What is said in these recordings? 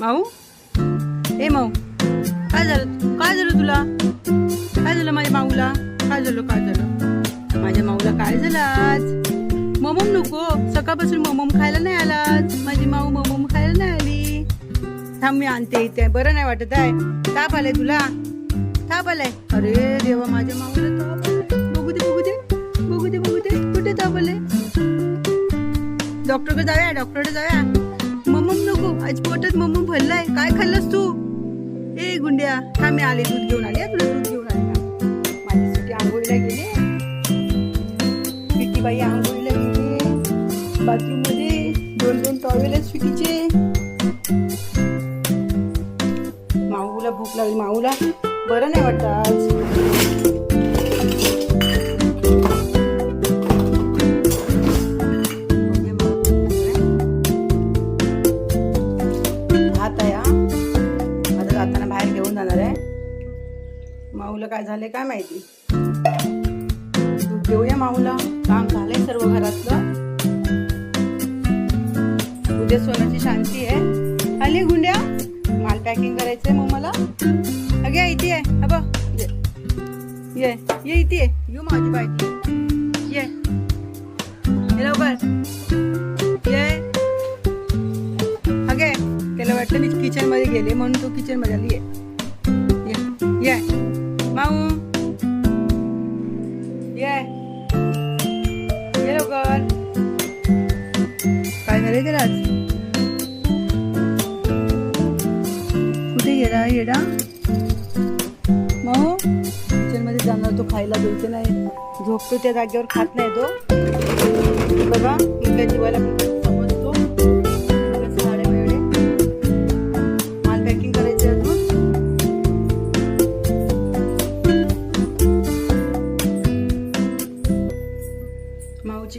माऊ? ए माऊ काय झालं? काय झालं तुला? काय झालं माझ्या माऊला? काय झालं काय झालं? माझ्या माऊला काय झालं आज? ममम नको. सकाळपासून ममम खायला नाही आला आज. माझी माऊ ममम खायला नाही आली. थांब मी आणते इथे. बरं नाही वाटत आहे. ताप आलाय तुला? ताप आलाय? अरे देवा माझ्या माऊला ताप बघू दे बघू दे. बघू दे बघू दे. कुठे ताप आलाय? डॉक्टरकडे जाऊया डॉक्टरकडे जाऊया. आज पोटात मम्मू भरलाय. काय खाल्लंस तू? ए गुंड्या का मी आले दूध घेऊन आले. तुला दूध घेऊन आले माझी सुटी आंघोळीला गेले. पिटी बाई आंघोळीला गेले. बाथरूममध्ये दोन दोन टॉवेल आहेत सुटीचे. माऊला भूक लागली. माऊला बरं नाही वाटत आज. माऊला काय झाले काय माहिती? दूध देऊया माऊला. काम झालंय सर्व घरातलं. उद्या सोन्याची शांती आहे. आली गुंड्या? माल पॅकिंग करायचंय मग मला. अगे इथे आहे हा ये. ये. ये इथे ये. यू माझी बायकी ये. ये लवकर. ये. अगे त्याला वाटलं मी किचनमध्ये गेले म्हणून तू किचनमध्ये आली ये. ये. Mau? ये ये लवकर काय झाले त्याला आज कुठे गेला येडा? माऊ? किचनमध्ये जाणार तो खायला बोलते नाही. झोपतो त्या जागेवर खात नाही तो. बघा इतक्या जीवाला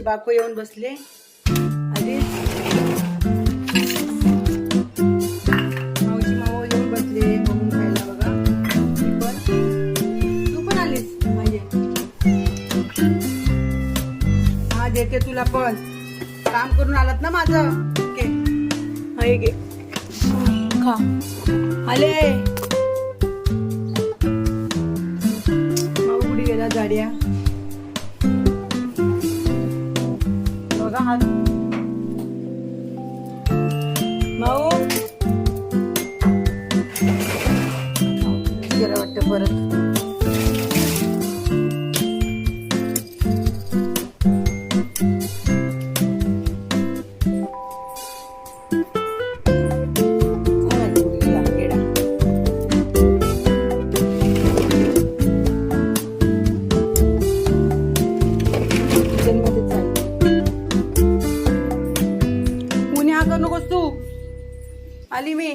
बाको येऊन बसले. आधी माऊची माऊ येऊन बसले बघून खायला बघा. पण. तू पण आलीस माझे हा देते तुला पण. काम करून आलात ना माझं? घे हा हे खा. आले. माऊ कुठे गेला जाड्या. बघा हात आली मी ये